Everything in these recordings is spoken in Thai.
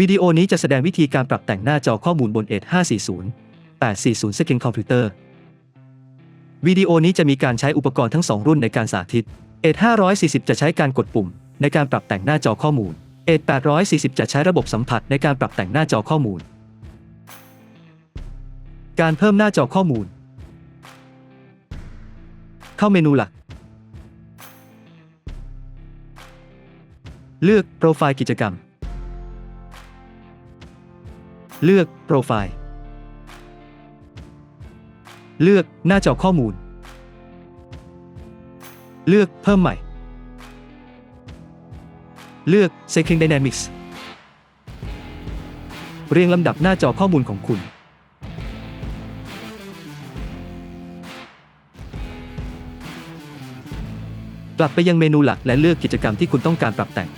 วิดีโอนี้จะแสดงวิธีการปรับแต่งหน้าจอข้อมูลบน Edge 540 840 Second Computer วิดีโอนี้จะมีการใช้อุปกรณ์ทั้ง 2 รุ่นในการสาธิต Edge 540 จะใช้การกดปุ่ม ในการปรับแต่งหน้าจอข้อมูล Edge 840 จะใช้ระบบสัมผัสในการปรับแต่งหน้าจอข้อมูล การเพิ่มหน้าจอข้อมูล เข้าเมนูหลัก เลือกโปรไฟล์กิจกรรม เลือกโปรไฟล์ เลือกหน้าจอข้อมูล เลือกเพิ่มใหม่ เลือก Syncing Dynamics เรียงลำดับหน้าจอข้อมูลของคุณ กลับไปยังเมนูหลักและเลือกกิจกรรมที่คุณต้องการปรับแต่ง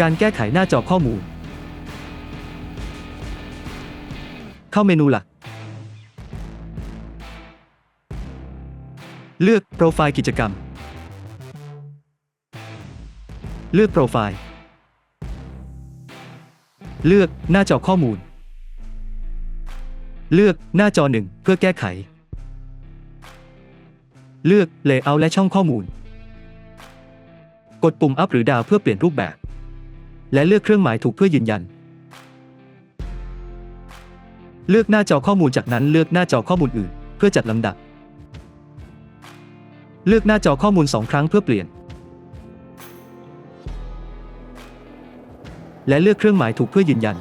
การแก้ไขหน้าจอข้อมูล เข้าเมนูหลัก เลือกโปรไฟล์กิจกรรม เลือกโปรไฟล์ เลือกหน้าจอข้อมูล เลือกหน้าจอหนึ่งเพื่อแก้ไข เลือก Layout และช่องข้อมูล กดปุ่ม Up หรือ Down เพื่อเปลี่ยนรูปแบบ และเลือกเครื่องหมายถูกเพื่อยืนยัน เลือกหน้าจอข้อมูลจากนั้นเลือกหน้าจอข้อมูลอื่น เพื่อจัดลำดับ เลือกหน้าจอข้อมูลสองครั้งเพื่อเปลี่ยน และเลือกเครื่องหมายถูกเพื่อยืนยัน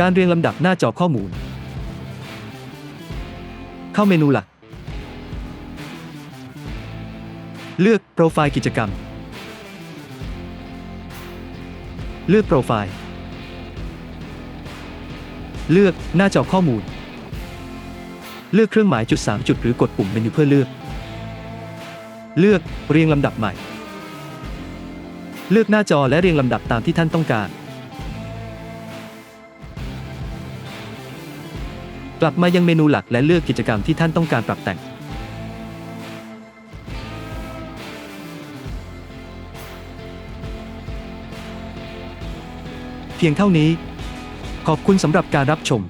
การเรียงลำดับหน้าจอข้อมูล เข้าเมนูหลัก เลือกโปรไฟล์กิจกรรม เลือกโปรไฟล์ เลือกหน้าจอข้อมูล เลือกเครื่องหมายจุด 3 จุดหรือกดปุ่มเมนูเพื่อเลือก เลือกเรียงลำดับใหม่ เลือกหน้าจอและเรียงลำดับตามที่ท่านต้องการ กลับมายังเมนูหลักและเลือกกิจกรรมที่ท่านต้องการปรับแต่ง เพียงเท่านี้ ขอบคุณสำหรับการรับชม